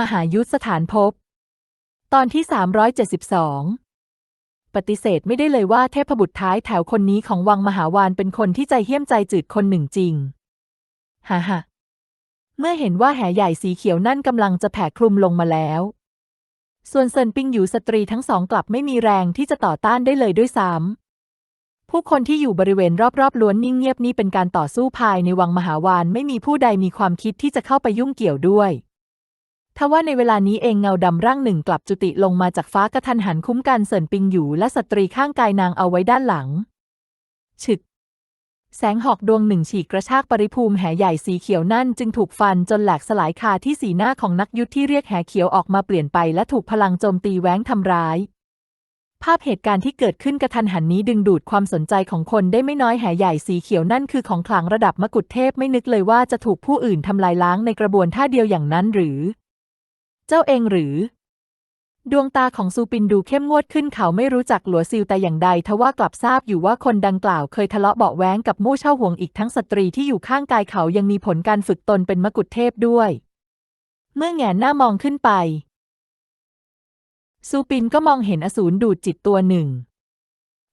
มหายุทธสถานภพตอนที่ 372 ปฏิเสธไม่ได้เลยว่าเทพบุตรท้ายแถวคนนี้ของวังมหาวานเป็นคนที่ใจเหี้ยมใจจืดคนหนึ่งจริงฮ่าฮ่าเมื่อเห็นว่าแหใหญ่สีเขียวนั่นกำลังจะแผ่คลุมลงมาแล้ว ส่วนเซินปิงอยู่สตรีทั้งสองกลับไม่มีแรงที่จะต่อต้านได้เลยด้วยซ้ำผู้คนที่อยู่บริเวณรอบๆล้วนนิ่งเงียบนี่เป็นการต่อสู้ภายในวังมหาวานไม่มีผู้ใดมีความคิดที่จะเข้าไปยุ่งเกี่ยวด้วย ทว่าในเวลานี้เองเงาดำร่างหนึ่งกลับจุติลงมาจากฟ้ากระทันหันคุ้มกันเสินปิงอยู่และสตรีข้างกายนางเอาไว้ด้านหลัง ฉึก แสงหอกดวงหนึ่งฉีกกระชากปริภูมิแหใหญ่สีเขียวนั่นจึงถูกฟันจนแหลกสลายคาที่สีหน้าของนักยุทธที่เรียกแหเขียวออกมาเปลี่ยนไปและถูกพลังโจมตีแหว้งทำร้ายภาพเหตุการณ์ที่เกิดขึ้นกระทันหันนี้ดึงดูดความสนใจของคนได้ไม่น้อยแห่ใหญ่สีเขียวนั่นคือของขลังระดับมกุฎเทพไม่นึกเลยว่าจะถูกผู้อื่นทำลายล้างในกระบวนท่าเดียวอย่างนั้นหรือ เจ้าเองหรือ ดวงตาของซูปินดูเข้มงวดขึ้นเขาไม่รู้จักหลัวซิลแต่อย่างใดทว่ากลับทราบอยู่ว่าคนดังกล่าวเคยทะเลาะเบาะแว้งกับมู่เช่าห่วงอีกทั้งสตรีที่อยู่ข้างกายเขายังมีผลการฝึกตนเป็นมกุฎเทพด้วย เมื่อแงนหน้ามองขึ้นไปซูปินก็มองเห็นอสูรดูดจิตตัวหนึ่ง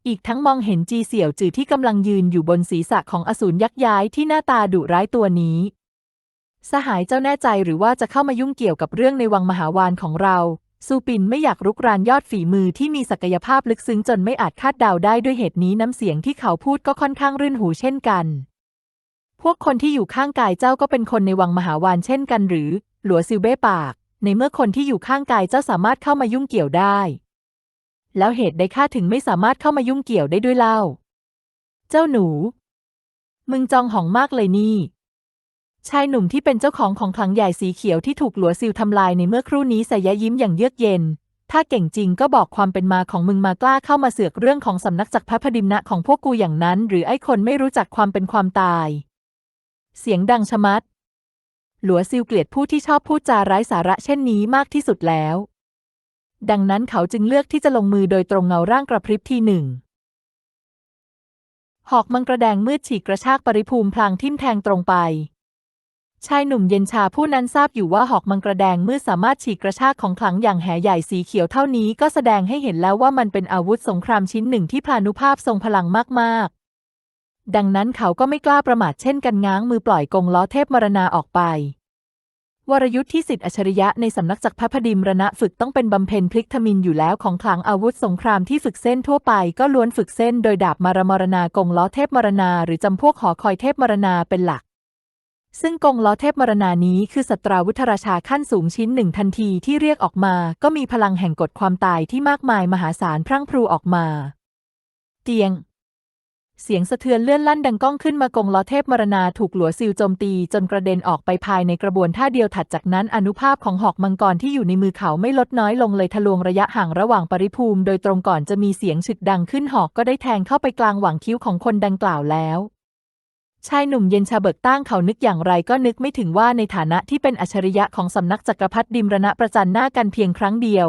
อีกทั้งมองเห็นจีเสี่ยวจือที่กำลังยืนอยู่บนศีรษะของอสูรยักษ์ย้ายที่หน้าตาดุร้ายตัวนี้ สหายเจ้าแน่ใจหรือว่าจะเข้ามายุ่งเกี่ยวกับเรื่องในวังมหาวานของเราซูปินไม่อยากรุกรานยอดฝีมือที่มีศักยภาพลึกซึ้งจนไม่อาจคาดเดาได้ด้วยเหตุนี้น้ำเสียงที่เขาพูดก็ค่อนข้างรื่นหูเช่นกัน พวกคนที่อยู่ข้างกายเจ้าก็เป็นคนในวังมหาวานเช่นกันหรือ หลัวซิลเบ้ปาก ในเมื่อคนที่อยู่ข้างกายเจ้าสามารถเข้ามายุ่งเกี่ยวได้ แล้วเหตุใดข้าถึงไม่สามารถเข้ามายุ่งเกี่ยวได้ด้วยเล่า เจ้าหนู มึงจองหองมากเลยนี่ ชายหนุ่มที่เป็นเจ้าของของคลังใหญ่สีเขียวที่ถูกหลัวซิลทำลายในเมื่อครู่นี้ส่ยะยิ้มอย่างเยือกเย็น ถ้าเก่งจริงก็บอกความเป็นมาของมึงมากล้าเข้ามาเสือกเรื่องของสำนักจักรพรรดิมนะของพวกกูอย่างนั้น หรือไอ้คนไม่รู้จักความเป็นความตาย เสียงดังชะมัด หลัวซิลเกลียดผู้ที่ชอบพูดจาไร้สาระเช่นนี้มากที่สุดแล้ว ดังนั้นเขาจึงเลือกที่จะลงมือโดยตรงเงาร่างกระพริบทีหนึ่งหอกมังกระแดงมืดฉีกกระชากปริภูมิพลางทิ่มแทงตรงไป ชายหนุ่มเย็นชาผู้นั้นทราบอยู่ว่าหอกมังกระแดงมืดสามารถฉีกกระชากของขลังอย่างแหใหญ่สีเขียวเท่านี้ก็แสดงให้เห็นแล้วว่ามันเป็นอาวุธสงครามชิ้นหนึ่งที่พลานุภาพทรงพลังมากๆ ดังนั้นเขาก็ไม่กล้าประมาทเช่นกันง้างมือปล่อยกงล้อเทพมรณาออกไป วรยุทธ์ที่สิทธิอัจฉริยะในสำนักจักรพรรดิมรณะฝึกต้องเป็นบำเพ็ญพลิกทมินอยู่แล้วของขลังอาวุธสงครามที่ฝึกเส้นทั่วไปก็ล้วนฝึกเส้นโดยดาบมารมรณากงล้อเทพมรณาหรือจำพวกหอคอยเทพมรณาเป็นหลัก ซึ่งกงล้อเทพมรณานี้คือสัตราวุธราชาขั้นสูงชิ้นหนึ่งทันทีที่เรียกออกมา ก็มีพลังแห่งกฎความตายที่มากมายมหาศาลพรั่งพรูออกมา เตียง เสียงสะเทือนเลื่อนลั่นดังก้องขึ้นมากงล้อเทพมรณาถูกหลัวซิลโจมตีจนกระเด็นออกไปภายในกระบวนท่าเดียวถัดจากนั้นอนุภาพของหอกมังกรที่อยู่ในมือเขาไม่ลดน้อยลงเลยทะลวงระยะห่างระหว่างปริภูมิ โดยตรงก่อนจะมีเสียงฉึกดังขึ้นหอกก็ได้แทงเข้าไปกลางหว่างคิ้วของคนดังกล่าวแล้ว ชายหนุ่มเย็นชาเบิกตั้งเขานึกอย่างไรก็นึกไม่ถึงว่าในฐานะที่เป็นอัจฉริยะของสำนักจักรพรรดิมรณะประจันหน้ากันเพียงครั้งเดียว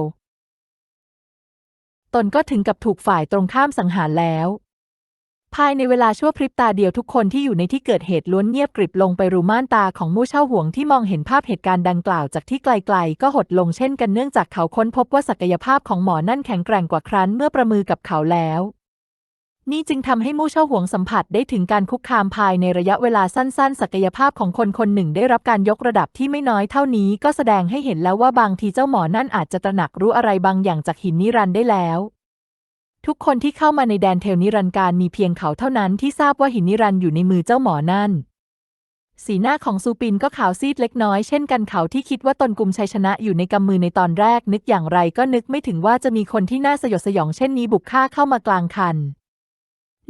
ตนก็ถึงกับถูกฝ่ายตรงข้ามสังหารแล้ว ภายในเวลาชั่วพริบตาเดียวทุกคนที่อยู่ในที่เกิดเหตุล้วนเงียบกริบลงไปรูม่านตาของมู่เช่าห่วงที่มองเห็นภาพเหตุการณ์ดังกล่าวจากที่ไกลๆ ก็หดลงเช่นกันเนื่องจากเขาค้นพบว่าศักยภาพของหมอนั่นแข็งแกร่งกว่าครั้นเมื่อประมือกับเขาแล้ว นี่จึงทำให้มู่เช่าห่วงสัมผัสได้ถึงการคุกคามภายในระยะเวลาสั้นๆ ศักยภาพของคนคนหนึ่งได้รับการยกระดับที่ไม่น้อยเท่านี้ก็แสดงให้เห็นแล้วว่าบางทีเจ้าหมอนั่นอาจจะตระหนักรู้อะไรบางอย่างจากหินนิรันได้แล้ว ทุกคนที่เข้ามาในแดนเทลนิรันการมีเพียงเขาเท่านั้นที่ทราบว่าหินนิรันอยู่ในมือเจ้าหมอนั่นสีหน้าของซูปินก็ขาวซีดเล็กน้อยเช่นกันเขาที่คิดว่าตนกลุ่มชัยชนะอยู่ในกำมือในตอนแรก นึกอย่างไรก็นึกไม่ถึงว่าจะมีคนที่น่าสยดสยองเช่นนี้บุกฆ่าเข้ามากลางคัน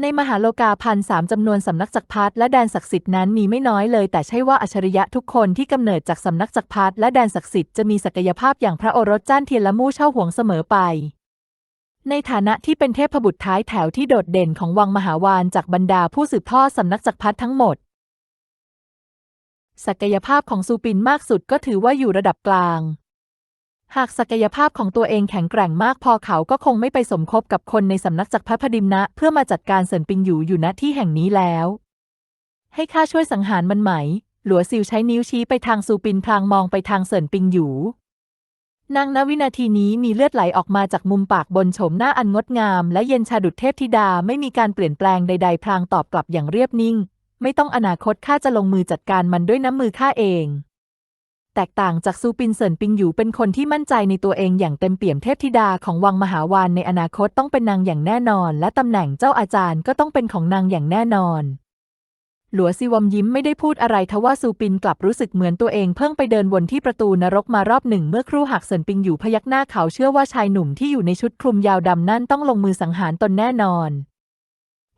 ในมหาโลกาพันสามจำนวนสำนักจักรพรรดิและแดนศักดิ์สิทธิ์นั้นมีไม่น้อยเลย แต่ใช่ว่าอัจฉริยะทุกคนที่กำเนิดจากสำนักจักรพรรดิและแดนศักดิ์สิทธิ์จะมีศักยภาพอย่างพระโอรสจ้านเทียนละมู่เช่าห่วงเสมอไป ในฐานะที่เป็นเทพบุตรท้ายแถวที่โดดเด่นของวังมหาวานจากบรรดาผู้สืบทอดสำนักจักรพรรดิทั้งหมด ศักยภาพของซูปินมากสุดก็ถือว่าอยู่ระดับกลาง หากศักยภาพของตัวเองแข็งแกร่งมากพอเขาก็คงไม่ไปสมคบกับคนในสำนักจักรพรรดิมนะ เพื่อมาจัดการเสินปิงอยู่อยู่ณที่แห่งนี้แล้ว ให้ข้าช่วยสังหารมันไหม หลัวซิวใช้นิ้วชี้ไปทางซูปินพลางมองไปทางเสินปิงอยู่นางณวินาทีนี้มีเลือดไหลออกมาจากมุมปากบนโฉมหน้าอันงดงาม และเย็นชาดุจเทพธิดาไม่มีการเปลี่ยนแปลงใด ๆ พลางตอบกลับอย่างเรียบนิ่ง ไม่ต้องอนาคตข้าจะลงมือจัดการมันด้วยน้ำมือข้าเอง แตกต่างจากซูปินเซินปิงอยู่เป็นคนที่มั่นใจในตัวเองอย่างเต็มเปี่ยมเทพธิดาของวังมหาวานในอนาคตต้องเป็นนางอย่างแน่นอน และตำแหน่งเจ้าอาจารย์ก็ต้องเป็นของนางอย่างแน่นอน หลัวซิวอมยิ้มไม่ได้พูดอะไรทว่าซูปินกลับรู้สึกเหมือนตัวเองเพิ่งไปเดินวนที่ประตูนรกมารอบหนึ่งเมื่อครู่หักเซินปิงอยู่พยักหน้าเขาเชื่อว่าชายหนุ่มที่อยู่ในชุดคลุมยาวดำนั่นต้องลงมือสังหารตนแน่นอน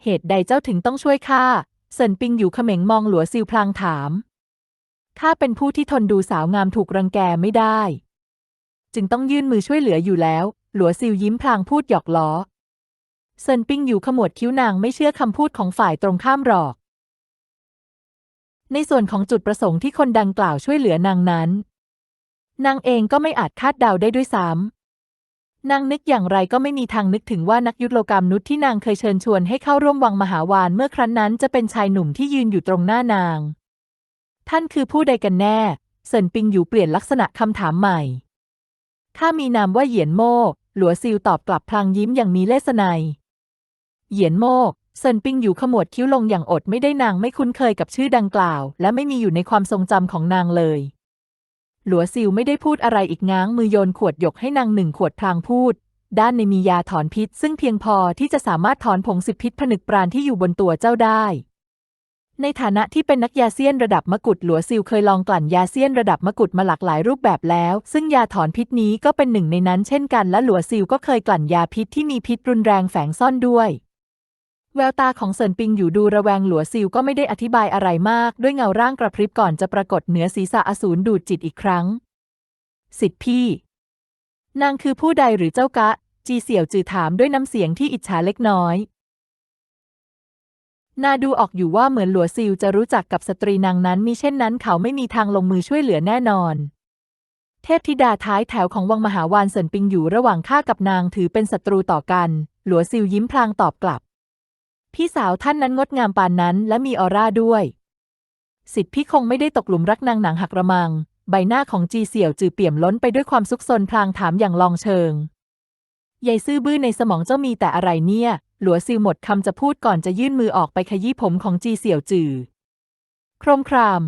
เหตุใดเจ้าถึงต้องช่วยข้าเซินปิงอยู่เขม็งมองหลัวซิวพลางถาม ข้าเป็นผู้ที่ทนดูสาวงามถูกรังแกไม่ได้ จึงต้องยื่นมือช่วยเหลืออยู่แล้ว หลัวซิวยิ้มพลางพูดหยอกล้อเซินปิงอยู่ขมวดคิ้วนางไม่เชื่อคำพูดของฝ่ายตรงข้ามหรอก ในส่วนของจุดประสงค์ที่คนดังกล่าวช่วยเหลือนางนั้น นางเองก็ไม่อาจคาดเดาได้ด้วยซ้ำนางนึกอย่างไรก็ไม่มีทางนึกถึงว่านักยุทธโลกรรมนุษย์ที่นางเคยเชิญชวนให้เข้าร่วมวังมหาวานเมื่อครั้นนั้นจะเป็นชายหนุ่มที่ยืนอยู่ตรงหน้านาง ท่านคือผู้ใดกันแน่ เซินปิงอยู่เปลี่ยนลักษณะคำถามใหม่ข้ามีนามว่าเหยียนโม่หลัวซิวตอบกลับพลางยิ้มอย่างมีเลสไนยเหยียนโม่เซินปิงอยู่ขมวดคิ้วลงอย่างอดไม่ได้นางไม่คุ้นเคยกับชื่อดังกล่าว และไม่มีอยู่ในความทรงจำของนางเลย หลัวซิวไม่ได้พูดอะไรอีกง้างมือโยนขวดหยกให้นางหนึ่งขวดพลางพูด ด้านในมียาถอนพิษ ซึ่งเพียงพอที่จะสามารถถอนผงสิบพิษผนึกปราณที่อยู่บนตัวเจ้าได้ ในฐานะที่เป็นนักยาเซียนระดับมกุฎหลัวซิวเคยลองกลั่นยาเซียนระดับมกุฎมาหลากหลายรูปแบบแล้ว ซึ่งยาถอนพิษนี้ก็เป็นหนึ่งในนั้นเช่นกันและหลัวซิวก็เคยกลั่นยาพิษที่มีพิษรุนแรงแฝงซ่อนด้วยแววตาของเซินปิงอยู่ดูระแวงหลัวซิวก็ไม่ได้อธิบายอะไรมาก ด้วยเงาร่างกระพริบก่อนจะปรากฏเหนือศีรษะอสูรดูดจิตอีกครั้ง สิทธิพี่ นางคือผู้ใดหรือเจ้ากะ จีเสี่ยวจือถามด้วยน้ำเสียงที่อิจฉาเล็กน้อย นาดูออกอยู่ว่าเหมือนหลัวซิวจะรู้จักกับสตรีนางนั้นมิเช่นนั้นเขาไม่มีทางลงมือช่วยเหลือแน่นอน เทพธิดาท้ายแถวของวังมหาวานเซินปิงอยู่ระหว่างข้ากับนางถือเป็นศัตรูต่อกัน หลัวซิวยิ้มพลางตอบกลับ พี่สาวท่านนั้นงดงามปานนั้นและมีออร่าด้วย สิทธิพี่คงไม่ได้ตกหลุมรักนางหนังหักระมัง ใบหน้าของจีเสี่ยวจือเปี่ยมล้นไปด้วยความซุกซนพลางถามอย่างลองเชิงยายซื่อบื้อในสมองเจ้ามีแต่อะไรเนี่ย หลัวซิวหมดคำจะพูดก่อนจะยื่นมือออกไปขยี้ผมของจีเสี่ยวจือ โครมคราม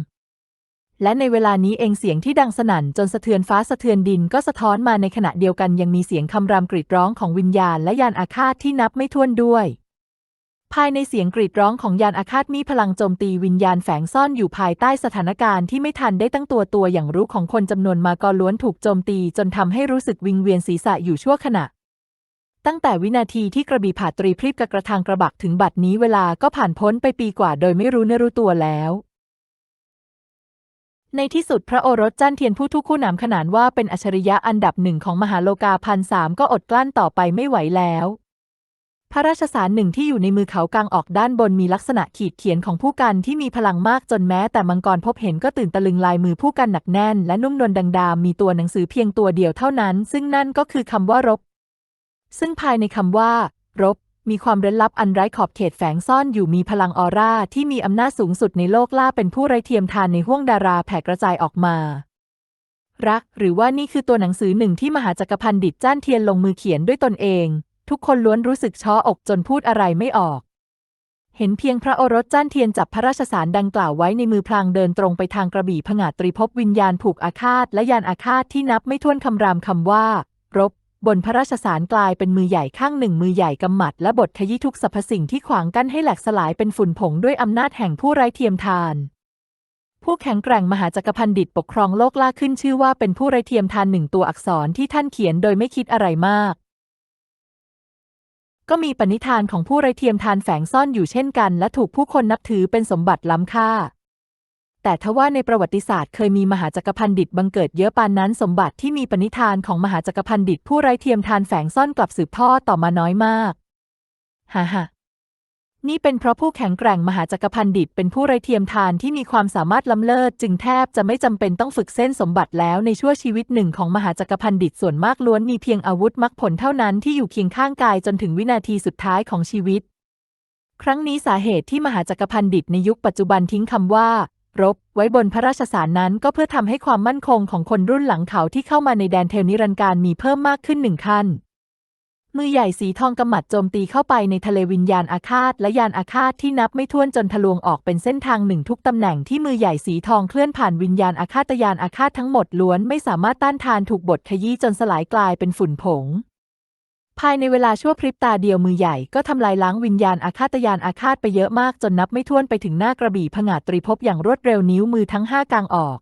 และในเวลานี้เองเสียงที่ดังสนั่นจนสะเทือนฟ้าสะเทือนดินก็สะท้อนมาในขณะเดียวกันยังมีเสียงคำรามกรีดร้องของวิญญาณและยานอาฆาตที่นับไม่ถ้วนด้วย ภายในเสียงกรีดร้องของยานอาฆาตมีพลังโจมตีวิญญาณแฝงซ่อนอยู่ภายใต้สถานการณ์ที่ไม่ทันได้ตั้งตัวตัวอย่างรู้ของคนจำนวนมาก็ล้วนถูกโจมตีจนทำให้รู้สึกวิงเวียนศีรษะอยู่ชั่วขณะ ตั้งแต่วินาทีที่กระบี่ผาตรีพริบกระกระทางกระบักถึงบัดนี้เวลาก็ผ่านพ้นไปปีกว่าโดยไม่รู้เนื้อรู้ตัวแล้ว ในที่สุดพระโอรสจันเทียนผู้ทุกคู่หนามขนานว่าเป็นอัจฉริยะอันดับหนึ่งของมหาโลกาพันสามก็อดกลั้นต่อไปไม่ไหวแล้วพระราชสารหนึ่งที่อยู่ในมือเขากลางออกด้านบนมีลักษณะขีดเขียนของผู้กันที่มีพลังมากจนแม้แต่มังกรพบเห็นก็ตื่นตะลึงลายมือผู้กันหนักแน่นและนุ่มนวลดังดามมีตัวหนังสือเพียงตัวเดียวเท่านั้น ซึ่งนั่นก็คือคำว่ารบ ซึ่งภายในคำว่า รบ มีความเร้นลับอันไร้ขอบเขตแฝงซ่อนอยู่มีพลังออร่าที่มีอำนาจสูงสุดในโลกล่าเป็นผู้ไร้เทียมทานในห้วงดาราแผ่กระจายออกมา รัก หรือว่านี่คือตัวหนังสือหนึ่งที่มหาจักรพันดิตจ้านเทียนลงมือเขียนด้วยตนเอง ทุกคนล้วนรู้สึกช้ออกจนพูดอะไรไม่ออกเห็นเพียงพระโอรสจ้านเทียนจับพระราชสารดังกล่าวไว้ในมือพลางเดินตรงไปทางกระบี่ผงาดตรีภพวิญญาณผูกอาฆาตและยานอาฆาตที่นับไม่ถ้วนคำรามคำว่า รบ บนพระราชสารกลายเป็นมือใหญ่ข้างหนึ่งมือใหญ่กำหมัดและบทขยี้ทุกสรรพสิ่งที่ขวางกั้นให้แหลกสลายเป็นฝุ่นผงด้วยอำนาจแห่งผู้ไร้เทียมทาน ผู้แข็งแกร่งมหาจักรพันธ์ดิตปกครองโลกล่าขึ้นชื่อว่าเป็นผู้ไร้เทียมทานหนึ่งตัวอักษรที่ท่านเขียนโดยไม่คิดอะไรมาก ก็มีปณิธานของผู้ไร้เทียมทานแฝงซ่อนอยู่เช่นกัน และถูกผู้คนนับถือเป็นสมบัติล้ำค่า แต่ทว่าในประวัติศาสตร์เคยมีมหาจักรพันดิตบังเกิดเยอะปานนั้นสมบัติที่มีปณิธานของมหาจักรพันดิตผู้ไร้เทียมทานแฝงซ่อนกลับสืบทอดต่อมาน้อยมากฮ่าฮ่านี่เป็นเพราะผู้แข็งแกร่งมหาจักรพันดิตเป็นผู้ไร้เทียมทานที่มีความสามารถล้ำเลิศจึงแทบจะไม่จำเป็นต้องฝึกเส้นสมบัติแล้วในชั่วชีวิตหนึ่งของมหาจักรพันดิตส่วนมากล้วนมีเพียงอาวุธมรรคผลเท่านั้นที่อยู่เคียงข้างกายจนถึงวินาทีสุดท้ายของชีวิต ครั้งนี้สาเหตุที่มหาจักรพันดิตในยุคปัจจุบันทิ้งคำว่า รบ ไว้บนพระราชสารนั้นก็เพื่อทำให้ความมั่นคงของคนรุ่นหลังเขาที่เข้ามาในแดนเทลนิรันดร์การมีเพิ่มมากขึ้นหนึ่งขั้นมือใหญ่สีทองกำหมัดโจมตีเข้าไปในทะเลวิญญาณอาฆาตและยานอาฆาตที่นับไม่ถ้วนจนทะลวงออกเป็นเส้นทางหนึ่งทุกตำแหน่งที่มือใหญ่สีทองเคลื่อนผ่านวิญญาณอาฆาตยานอาฆาตทั้งหมดล้วนไม่สามารถต้านทานถูกบดขยี้จนสลายกลายเป็นฝุ่นผง ภายในเวลาชั่วพริบตาเดียวมือใหญ่ก็ทำลายล้างวิญญาณอาฆาตยานอาฆาตไปเยอะมากจนนับไม่ถ้วนไปถึงหน้ากระบี่ผงาดตรีภพอย่างรวดเร็วนิ้วมือทั้งห้ากางออก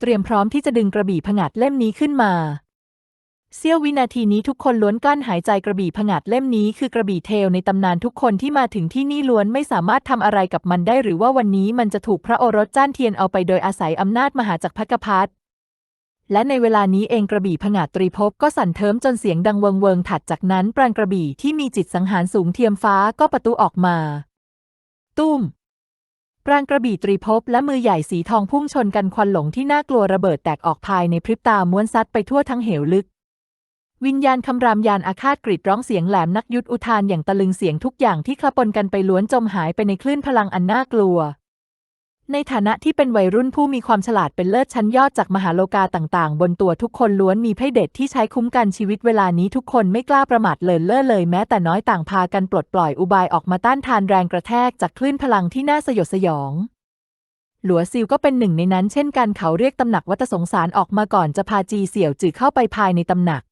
เตรียมพร้อมที่จะดึงกระบี่ผงาดเล่มนี้ขึ้นมา เสี้ยววินาทีนี้ทุกคนล้วนกลั้นหายใจกระบี่ผงาดเล่มนี้คือกระบี่เทลในตำนานทุกคนที่มาถึงที่นี่ล้วนไม่สามารถทำอะไรกับมันได้หรือว่าวันนี้มันจะถูกพระโอรสจ้านเทียนเอาไปโดยอาศัยอำนาจมหาจักรพรรดิ และในเวลานี้เองกระบี่ผงาตรีภพก็สั่นเทิมจนเสียงดังเวิงเวิงถัดจากนั้นปรางกระบี่ที่มีจิตสังหารสูงเทียมฟ้าก็ประตูออกมา ตุ้มปรางกระบี่ตรีภพและมือใหญ่สีทองพุ่งชนกันควันหลงที่น่ากลัวระเบิดแตกออกภายในพริบตาม้วนซัดไปทั่วทั้งเหวลึก วิญญาณคำรามยานอาฆาตกรีดร้องเสียงแหลมนักยุทธอุทานอย่างตะลึงเสียงทุกอย่างที่คลปนกันไปล้วนจมหายไปในคลื่นพลังอันน่ากลัว ในฐานะที่เป็นวัยรุ่นผู้มีความฉลาดเป็นเลิศชั้นยอดจากมหาโลกาต่างๆ บนตัวทุกคนล้วนมีไพ่เด็ดที่ใช้คุ้มกันชีวิตเวลานี้ทุกคนไม่กล้าประมาทเลินเล่อเลยแม้แต่น้อยต่างพากันปลดปล่อยอุบายออกมาต้านทานแรงกระแทกจากคลื่นพลังที่น่าสยดสยอง หลัวซิลก็เป็นหนึ่งในนั้นเช่นกันเขาเรียกตำหนักวัตสงสารออกมาก่อนจะพาจีเสี่ยวจือเข้าไปภายในตำหนัก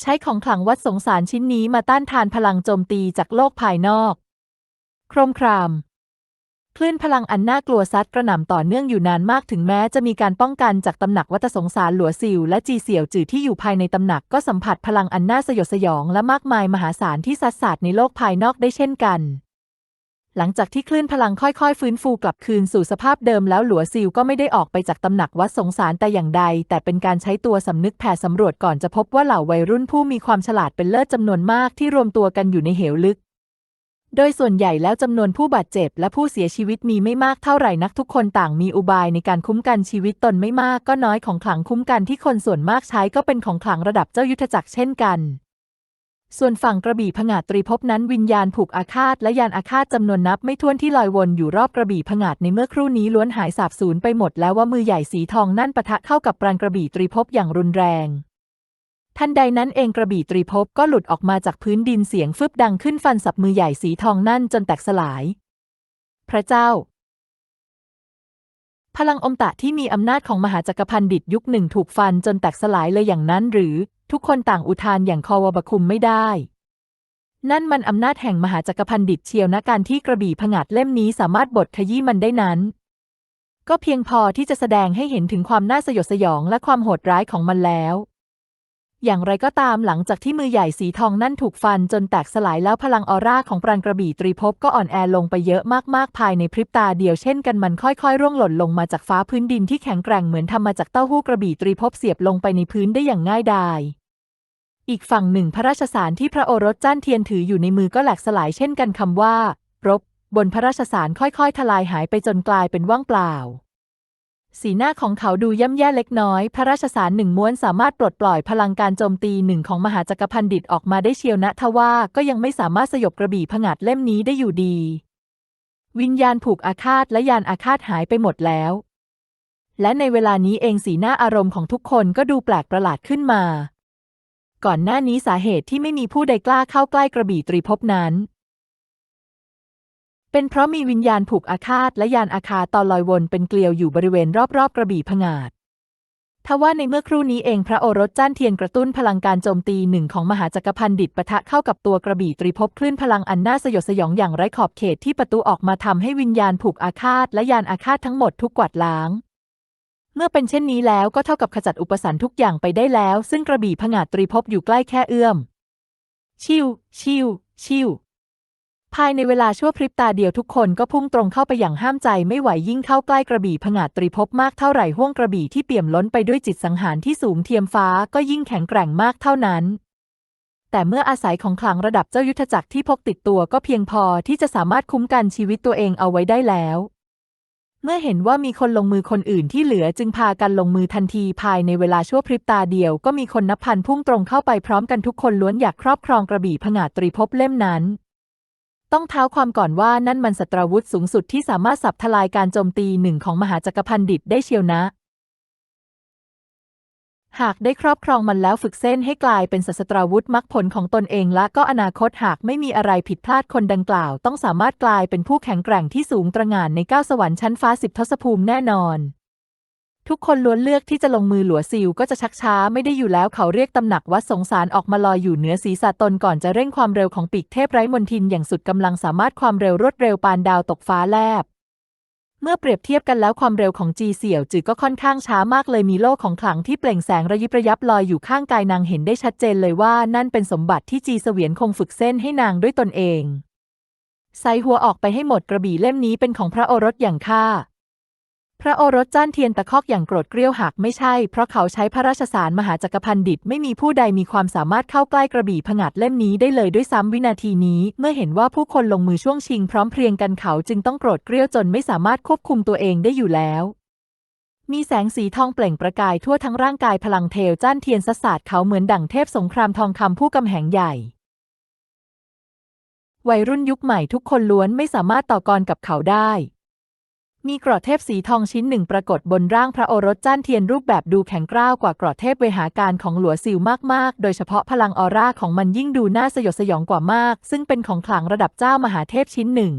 ใช้ของขลังวัดสงสารชิ้นนี้มาต้านทานพลังโจมตีจากโลกภายนอก โครมคราม คลื่นพลังอันน่ากลัวซัดกระหน่ำต่อเนื่องอยู่นานมากถึงแม้จะมีการป้องกันจากตำหนักวัตสงสารหลัวซิลและจีเสี่ยวจือที่อยู่ภายในตำหนักก็สัมผัสพลังอันน่าสยดสยองและมากมายมหาศาลที่ซัดสาดในโลกภายนอกได้เช่นกัน หลังจากที่คลื่นพลังค่อยๆ ฟื้นฟูกลับคืนสู่สภาพเดิมแล้วหลัวซิลก็ไม่ได้ออกไปจากตำหนักวัดสงสารแต่อย่างใด แต่เป็นการใช้ตัวสำนึกแผ่สำรวจก่อนจะพบว่าเหล่าวัยรุ่นผู้มีความฉลาดเป็นเลิศจำนวนมากที่รวมตัวกันอยู่ในเหวลึก โดยส่วนใหญ่แล้วจำนวนผู้บาดเจ็บและผู้เสียชีวิตมีไม่มากเท่าไหร่นักทุกคนต่างมีอุบายในการคุ้มกันชีวิตตนไม่มากก็น้อยของขลังคุ้มกันที่คนส่วนมากใช้ก็เป็นของขลังระดับเจ้ายุทธจักรเช่นกัน ส่วนฝั่งกระบี่ผงาดตรีภพนั้นวิญญาณผูกอาฆาตและยานอาฆาตจำนวนนับไม่ถ้วนที่ลอยวนอยู่รอบกระบี่ผงาดในเมื่อครู่นี้ล้วนหายสาบสูญไปหมดแล้วว่ามือใหญ่สีทองนั่นปะทะเข้ากับปราณกระบี่ตรีภพอย่างรุนแรง ทันใดนั้นเองกระบี่ตรีภพก็หลุดออกมาจากพื้นดินเสียงฟึบดังขึ้นฟันสับมือใหญ่สีทองนั่นจนแตกสลาย พระเจ้า พลังอมตะที่มีอำนาจของมหาจักรพันดิตยุคหนึ่งถูกฟันจนแตกสลายเลยอย่างนั้นหรือ ทุกคนต่างอุทานอย่างคอวบคุมไม่ได้ นั่นมันอำนาจแห่งมหาจักรพันดิตเชียวนะการที่กระบี่ผงาดเล่มนี้สามารถบดขยี้มันได้นั้นก็เพียงพอที่จะแสดงให้เห็นถึงความน่าสยดสยองและความโหดร้ายของมันแล้ว อย่างไรก็ตามหลังจากที่มือใหญ่สีทองนั่นถูกฟันจนแตกสลายแล้วพลังออร่าของปราณกระบี่ตรีภพก็อ่อนแอลงไปเยอะมากๆ ภายในพริบตาเดียวเช่นกันมันค่อยๆ ร่วงหล่นลงมาจากฟ้าพื้นดินที่แข็งแกร่งเหมือนทำมาจากเต้าหู้กระบี่ตรีภพเสียบลงไปในพื้นได้อย่างง่ายดายอีกฝั่งหนึ่งพระราชสารที่พระโอรสจ้านเทียนถืออยู่ในมือก็แหลกสลายเช่นกันคำว่า รบ บนพระราชสารค่อยๆ ทลายหายไปจนกลายเป็นว่างเปล่า สีหน้าของเขาดูย่ำแย่เล็กน้อย พระราชสารหนึ่งม้วนสามารถปลดปล่อยพลังการโจมตีหนึ่งของมหาจักรพันดิตออกมาได้เชียวนะทว่าก็ยังไม่สามารถสยบกระบี่ผงาดเล่มนี้ได้อยู่ดี วิญญาณผูกอาฆาตและยานอาฆาตหายไปหมดแล้ว และในเวลานี้เองสีหน้าอารมณ์ของทุกคนก็ดูแปลกประหลาดขึ้นมา ก่อนหน้านี้สาเหตุที่ไม่มีผู้ใดกล้าเข้าใกล้กระบี่ตรีภพนั้น เป็นเพราะมีวิญญาณผูกอาฆาตและยานอาคาตอนลอยวนเป็นเกลียวอยู่บริเวณรอบๆกระบี่ผงาดทว่าในเมื่อครู่นี้เองพระโอรสจ้านเทียนกระตุ้นพลังการโจมตีหนึ่งของมหาจักรพันดิตปะทะเข้ากับตัวกระบี่ตรีภพคลื่นพลังอันน่าสยดสยองอย่างไร้ขอบเขตที่ประตูออกมาทำให้วิญญาณผูกอาฆาตและยานอาฆาตทั้งหมดทุกกวาดล้าง เมื่อเป็นเช่นนี้แล้วก็เท่ากับขจัดอุปสรรคทุกอย่างไปได้แล้ว ซึ่งกระบี่ผงาดตรีภพอยู่ใกล้แค่เอื้อม ชิว ชิว ชิว ภายในเวลาชั่วพริบตาเดียวทุกคนก็พุ่งตรงเข้าไปอย่างห้ามใจไม่ไหวยิ่งเข้าใกล้กระบี่ผงาดตรีภพมากเท่าไหร่ห้วงกระบี่ที่เปี่ยมล้นไปด้วยจิตสังหารที่สูงเทียมฟ้าก็ยิ่งแข็งแกร่งมากเท่านั้น แต่เมื่ออาศัยของขลังระดับเจ้ายุทธจักรที่พกติดตัวก็เพียงพอที่จะสามารถคุ้มกันชีวิตตัวเองเอาไว้ได้แล้ว เมื่อเห็นว่ามีคนลงมือคนอื่นที่เหลือจึงพากันลงมือทันทีภายในเวลาชั่วพริบตาเดียวก็มีคนนับพันพุ่งตรงเข้าไปพร้อมกันทุกคนล้วนอยากครอบครองกระบี่ผงาดตรีภพเล่มนั้น ต้องเท้าความก่อนว่านั่นมันสตราวุธสูงสุดที่สามารถสับทลายการโจมตีหนึ่งของมหาจักรพันดิตได้เชียวนะ หากได้ครอบครองมันแล้วฝึกเส้นให้กลายเป็นศาสตราวุธมรรคผลของตนเองและก็อนาคตหากไม่มีอะไรผิดพลาดคนดังกล่าว ต้องสามารถกลายเป็นผู้แข็งแกร่งที่สูงตระหง่านในเก้าสวรรค์ชั้นฟ้าสิบทศภูมิแน่นอน ทุกคนล้วนเลือกที่จะลงมือหลัวซิลก็จะชักช้าไม่ได้อยู่แล้วเขาเรียกตำหนักวัดสงสารออกมาลอยอยู่เหนือศีรษะตนก่อนจะเร่งความเร็วของปีกเทพไร้มนทินอย่างสุดกำลังสามารถความเร็วรวดเร็วปานดาวตกฟ้าแลบเมื่อเปรียบเทียบกันแล้วความเร็วของจีเสี่ยวจือก็ค่อนข้างช้ามากเลยมีโลกของขลังที่เปล่งแสงระยิบระยับลอยอยู่ข้างกายนางเห็นได้ชัดเจนเลยว่านั่นเป็นสมบัติที่จีเสวียนคงฝึกเส้นให้นางด้วยตนเองใส่หัวออกไปให้หมดกระบี่เล่มนี้เป็นของพระโอรสอย่างข้า พระโอรสจ้านเทียนตะคอกอย่างโกรธเกรี้ยวหากไม่ใช่ เพราะเขาใช้พระราชสารมหาจักรพันดิตไม่มีผู้ใดมีความสามารถเข้าใกล้กระบี่ผงาดเล่มนี้ได้เลยด้วยซ้ำวินาทีนี้ เมื่อเห็นว่าผู้คนลงมือช่วงชิงพร้อมเพรียงกันเขาจึงต้องโกรธเกรี้ยวจนไม่สามารถควบคุมตัวเองได้อยู่แล้ว มีแสงสีทองเปล่งประกายทั่วทั้งร่างกายพลังเทวจ้านเทียนสสาดเขาเหมือนดั่งเทพสงครามทองคำผู้กำแหงใหญ่วัยรุ่นยุคใหม่ทุกคนล้วนไม่สามารถต่อกรกับเขาได้ มีกรอดเทพสีทองชิ้นหนึ่งปรากฏบนร่างพระโอรสจ้านเทียนรูปแบบดูแข็งกร้าวกว่ากรอดเทพเวหาการของหลัวซิวมากๆ โดยเฉพาะพลังออร่าของมันยิ่งดูน่าสยดสยองกว่ามาก ซึ่งเป็นของขลังระดับเจ้ามหาเทพชิ้นหนึ่ง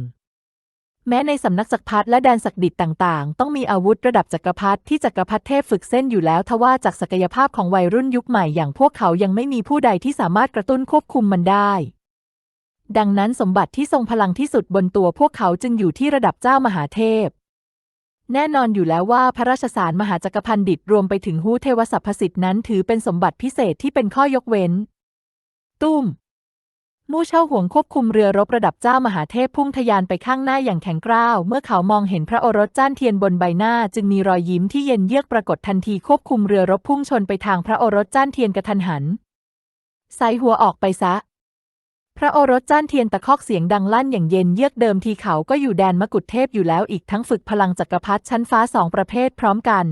แม้ในสำนักจักรพรรดิและแดนศักดิตต่างๆ ต้องมีอาวุธระดับจักรพรรดิที่จักรพรรดิเทพฝึกเส้นอยู่แล้วทว่าจากศักยภาพของวัยรุ่นยุคใหม่อย่างพวกเขายังไม่มีผู้ใดที่สามารถกระตุ้นควบคุมมันได้ดังนั้นสมบัติที่ทรงพลังที่สุดบนตัวพวกเขาจึงอยู่ที่ระดับเจ้ามหาเทพ แน่นอนอยู่แล้วว่าพระราชสารมหาจักรพันดิตรวมไปถึงหูเทวสัพพสิทธินั้นถือเป็นสมบัติพิเศษที่เป็นข้อยกเว้น ตุ้ม มู่เช่าห่วงควบคุมเรือรบระดับเจ้ามหาเทพพุ่งทะยานไปข้างหน้าอย่างแข็งกร้าว เมื่อเขามองเห็นพระโอรสจ้านเทียนบนใบหน้า จึงมีรอยยิ้มที่เย็นเยือกปรากฏทันทีควบคุมเรือรบพุ่งชนไปทางพระโอรสจ้านเทียนกระทันหันไซหัวออกไปซะ พระโอรสจ้านเทียนตะคอกเสียงดังลั่นอย่างเย็นเยือกเดิมทีเขาก็อยู่แดนมกุฎเทพอยู่แล้วอีกทั้งฝึกพลังจักรพรรดิชั้นฟ้าสองประเภทพร้อมกัน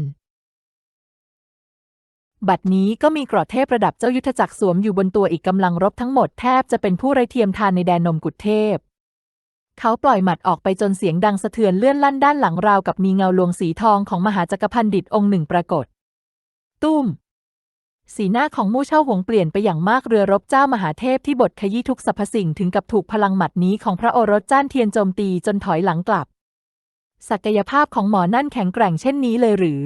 บัดนี้ก็มีกรอดเทพระดับเจ้ายุทธจักรสวมอยู่บนตัวอีกกำลังรบทั้งหมดแทบจะเป็นผู้ไรเทียมทานในแดนนมกุฎเทพ เขาปล่อยหมัดออกไปจนเสียงดังสะเทือนเลื่อนลั่นด้านหลังราวกับมีเงาลวงสีทองของมหาจักรพันดิตองค์หนึ่งปรากฏ ตุ้ม สีหน้าของมู่เช่าหวงเปลี่ยนไปอย่างมากเรือรบเจ้ามหาเทพที่บทขยี้ทุกสรรพสิ่งถึงกับถูกพลังหมัดนี้ของพระโอรสจ้านเทียนโจมตีจนถอยหลังกลับ ศักยภาพของหมอนั่นแข็งแกร่งเช่นนี้เลยหรือ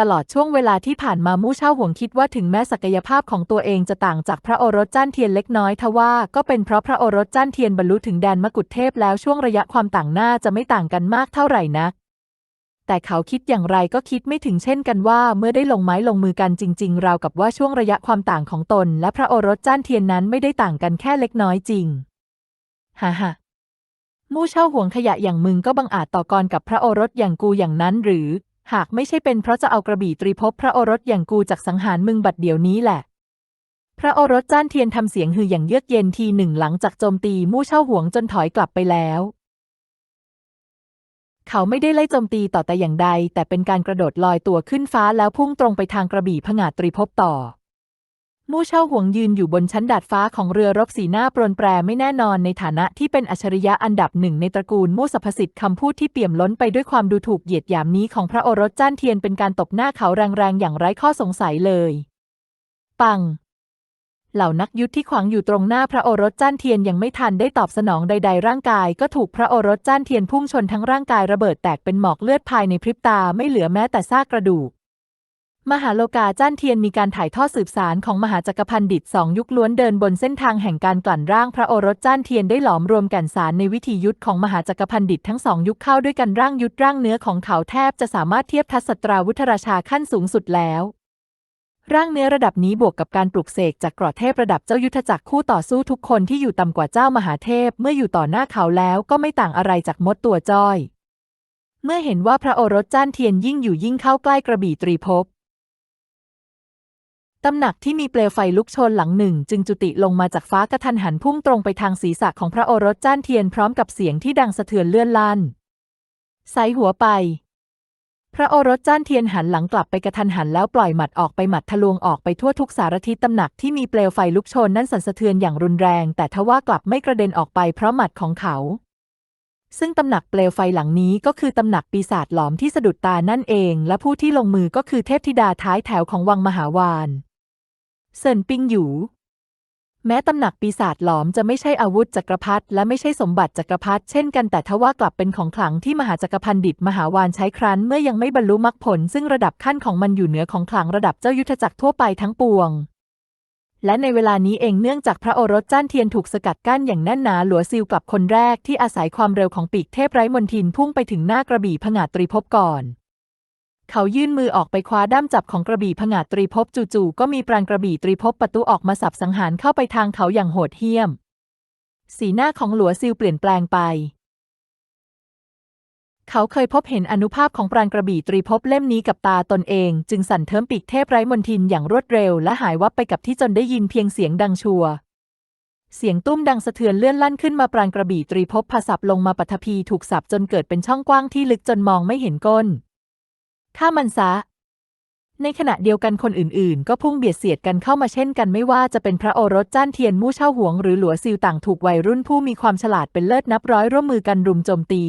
ตลอดช่วงเวลาที่ผ่านมามู่เช่าหวงคิดว่าถึงแม้ศักยภาพของตัวเองจะต่างจากพระโอรสจ้านเทียนเล็กน้อยทว่าก็เป็นเพราะพระโอรสจ้านเทียนบรรลุถึงแดนมกุฎเทพแล้วช่วงระยะความต่างหน้าจะไม่ต่างกันมากเท่าไหร่นัก แต่เขาคิดอย่างไรก็คิดไม่ถึงเช่นกันว่าเมื่อได้ลงไม้ลงมือกันจริง ๆ ราวกับว่าช่วงระยะความต่างของตน และพระโอรสจ้านเทียนนั้นไม่ได้ต่างกันแค่เล็กน้อยจริงฮ่าฮ่ามู่เช่าห่วงขยะอย่างมึงก็บังอาจต่อกรกับพระโอรสอย่างกูอย่างนั้นหรือ หากไม่ใช่เป็นเพราะจะเอากระบี่ตรีภพพระโอรสอย่างกูจากสังหารมึงบัดเดี๋ยวนี้แหละ พระโอรสจ้านเทียนทำเสียงฮืออย่างเยือกเย็นทีหนึ่งหลังจากโจมตีมู่เช่าห่วงจนถอยกลับไปแล้ว เขาไม่ได้ไล่โจมตีต่อแต่อย่างใด แต่เป็นการกระโดดลอยตัวขึ้นฟ้าแล้วพุ่งตรงไปทางกระบี่ผงาตรีภพต่อ มู่เช่าห่วงยืนอยู่บนชั้นดาดฟ้าของเรือรบสีหน้าปรนแปรไม่แน่นอนในฐานะที่เป็นอัจฉริยะอันดับหนึ่งในตระกูลมู่สรรพสิทธิ์คำพูดที่เปี่ยมล้นไปด้วยความดูถูกเหยียดหยามนี้ของพระโอรสจ้านเทียนเป็นการตบหน้าเขาแรงๆอย่างไร้ข้อสงสัยเลย ปัง เหล่านักยุทธที่ขวางอยู่ตรงหน้าพระโอรสจ้านเทียนยังไม่ทันได้ตอบสนองใด ๆ ร่างกาย ก็ถูกพระโอรสจ้านเทียนพุ่งชนทั้งร่างกายระเบิดแตกเป็นหมอกเลือดภายในพริบตาไม่เหลือแม้แต่ซากกระดูก มหาโลกาจ้านเทียนมีการถ่ายทอดสืบสารของมหาจักรพันดิตสองยุคล้วนเดินบนเส้นทางแห่งการกลั่นร่างพระโอรสจ้านเทียนได้หลอมรวมแก่นสารในวิธียุทธของมหาจักรพันดิตทั้งสองยุคเข้าด้วยกันร่างยุทธร่างเนื้อของเขาแทบจะสามารถเทียบทัศตราวุธราชาขั้นสูงสุดแล้ว ร่างเนื้อระดับนี้บวกกับการปลุกเสกจากกรอดเทพระดับเจ้ายุทธจักรคู่ต่อสู้ทุกคนที่อยู่ต่ำกว่าเจ้ามหาเทพเมื่ออยู่ต่อหน้าเขาแล้วก็ไม่ต่างอะไรจากมดตัวจ้อย เมื่อเห็นว่าพระโอรสจ้านเทียนยิ่งอยู่ยิ่งเข้าใกล้กระบี่ตรีภพตำหนักที่มีเปลวไฟลุกโชนหลังหนึ่ง จึงจุติลงมาจากฟ้ากระทันหันพุ่งตรงไปทางศีรษะของพระโอรสจ้านเทียนพร้อมกับเสียงที่ดังสะเทือนเลื่อนลั่นใสหัวไป พระโอรสจ้านเทียนหันหลังกลับไปกระทันหันแล้วปล่อยหมัดออกไปหมัดทะลวงออกไปทั่วทุกสารทิศตำหนักที่มีเปลวไฟลุกโชนนั่นสั่นสะเทือนอย่างรุนแรง แต่ทว่ากลับไม่กระเด็นออกไปเพราะหมัดของเขา ซึ่งตำหนักเปลวไฟหลังนี้ก็คือตำหนักปีศาจหลอมที่สะดุดตานั่นเอง และผู้ที่ลงมือก็คือเทพธิดาท้ายแถวของวังมหาวานเซินปิงหยู แม้ตำหนักปีศาจหลอมจะไม่ใช่อาวุธจักรพรรดิและไม่ใช่สมบัติจักรพรรดิเช่นกันแต่ทว่ากลับเป็นของขลังที่มหาจักรพันดิตมหาวานใช้ครั้นเมื่อยังไม่บรรลุมรรคผล ซึ่งระดับขั้นของมันอยู่เหนือของขลังระดับเจ้ายุทธจักรทั่วไปทั้งปวง และในเวลานี้เองเนื่องจากพระโอรสจ้านเทียนถูกสกัดกั้นอย่างแน่นหนาหลัวซิลกลับคนแรกที่อาศัยความเร็วของปีกเทพไร้มนทินพุ่งไปถึงหน้ากระบี่ผงาดตรีภพก่อน เขายื่นมือออกไปคว้าด้ามจับของกระบี่ผงาดตรีภพจู่ๆก็มีปราณกระบี่ตรีภพประตูออกมาสับสังหารเข้าไปทางเขาอย่างโหดเหี้ยม สีหน้าของหลัวซิลเปลี่ยนแปลงไป เขาเคยพบเห็นอนุภาพของปราณกระบี่ตรีภพเล่มนี้กับตาตนเอง จึงสั่นเทิมปีกเทพไร้มนทินอย่างรวดเร็ว และหายวับไปกับที่จนได้ยินเพียงเสียงดังชัวเสียงตุ้มดังสะเทือนเลื่อนลั่นขึ้นมาปราณกระบี่ตรีภพพาสับลงมาปัทภีถูกสับจนเกิดเป็นช่องกว้างที่ลึกจนมองไม่เห็นก้น ฆ่ามันซะ ในขณะเดียวกันคนอื่นๆ ก็พุ่งเบียดเสียดกันเข้ามาเช่นกันไม่ว่าจะเป็นพระโอรสจ้านเทียนมู่เช่าหวง หรือหลัวซิลต่างถูกวัยรุ่นผู้มีความฉลาดเป็นเลิศนับร้อยร่วมมือกันรุมโจมตี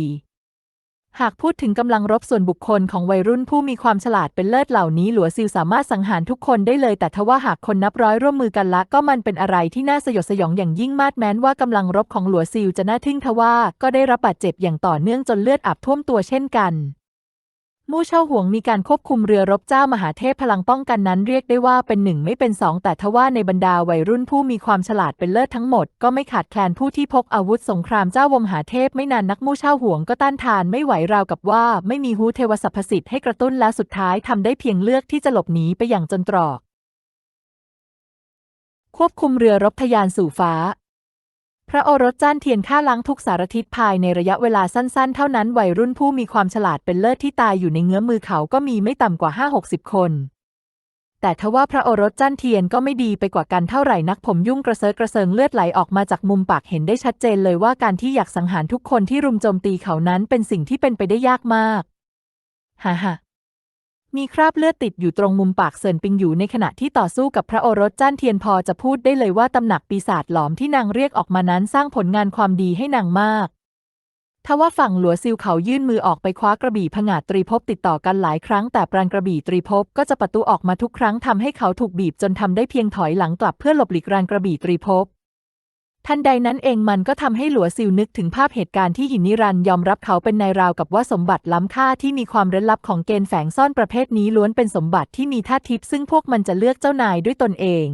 หากพูดถึงกำลังรบส่วนบุคคลของวัยรุ่นผู้มีความฉลาดเป็นเลิศเหล่านี้หลัวซิลสามารถสังหารทุกคนได้เลยแต่ทว่าหากคนนับร้อยร่วมมือกันละ ก็มันเป็นอะไรที่น่าสยดสยองอย่างยิ่งมาดแม้นว่ากำลังรบของหลัวซิลจะน่าทึ่งทว่าก็ได้รับบาดเจ็บอย่างต่อเนื่องจนเลือดอาบท่วมตัวเช่นกัน มู่เช่าห่วงมีการควบคุมเรือรบเจ้ามหาเทพพลังป้องกันนั้นเรียกได้ว่าเป็นหนึ่งไม่เป็นสองแต่ทว่าในบรรดาวัยรุ่นผู้มีความฉลาดเป็นเลิศทั้งหมด ก็ไม่ขาดแคลนผู้ที่พกอาวุธสงครามเจ้าวมหาเทพไม่นานนักมู่เช่าห่วงก็ต้านทานไม่ไหวราวกับว่า ไม่มีฮูเทวสัพพสิทธิ์ให้กระตุ้นและสุดท้ายทำได้เพียงเลือกที่จะหลบหนีไปอย่างจนตรอก ควบคุมเรือรบทะยานสู่ฟ้า พระโอรสจ้านเทียนฆ่าล้างทุกสารทิศภายในระยะเวลาสั้นๆ เท่านั้นวัยรุ่นผู้มีความฉลาดเป็นเลิศที่ตายอยู่ในเงื้อมือเขาก็มีไม่ต่ำกว่าห้าหกสิบคน แต่ทว่าพระโอรสจ้านเทียนก็ไม่ดีไปกว่ากันเท่าไหร่นักผมยุ่งกระเซิร์กระเซิงเลือดไหลออกมาจากมุมปากเห็นได้ชัดเจนเลยว่าการที่อยากสังหารทุกคนที่รุมโจมตีเขานั้นเป็นสิ่งที่เป็นไปได้ยากมากฮ่าฮ่า มีคราบเลือดติดอยู่ตรงมุมปากเซินปิงอยู่ในขณะที่ต่อสู้กับพระโอรสจ้านเทียนพอจะพูดได้เลยว่าตำหนักปีศาจหลอมที่นางเรียกออกมานั้นสร้างผลงานความดีให้นางมากทว่าฝั่งหลัวซิลเขายื่นมือออกไปคว้ากระบี่ผงาดตรีภพติดต่อกันหลายครั้งแต่ปราณกระบี่ตรีภพก็จะประตูออกมาทุกครั้งทำให้เขาถูกบีบจนทำได้เพียงถอยหลังกลับเพื่อหลบหลีกรานกระบี่ตรีภพ ทันใดนั้นเองมันก็ทำให้หลัวซิลนึกถึงภาพเหตุการณ์ที่หินนิรันยอมรับเขาเป็นนายราวกับว่าสมบัติล้ำค่าที่มีความเร้นลับของเกณฑ์แฝงซ่อนประเภทนี้ล้วนเป็นสมบัติที่มีท่าทิพย์ซึ่งพวกมันจะเลือกเจ้านายด้วยตนเอง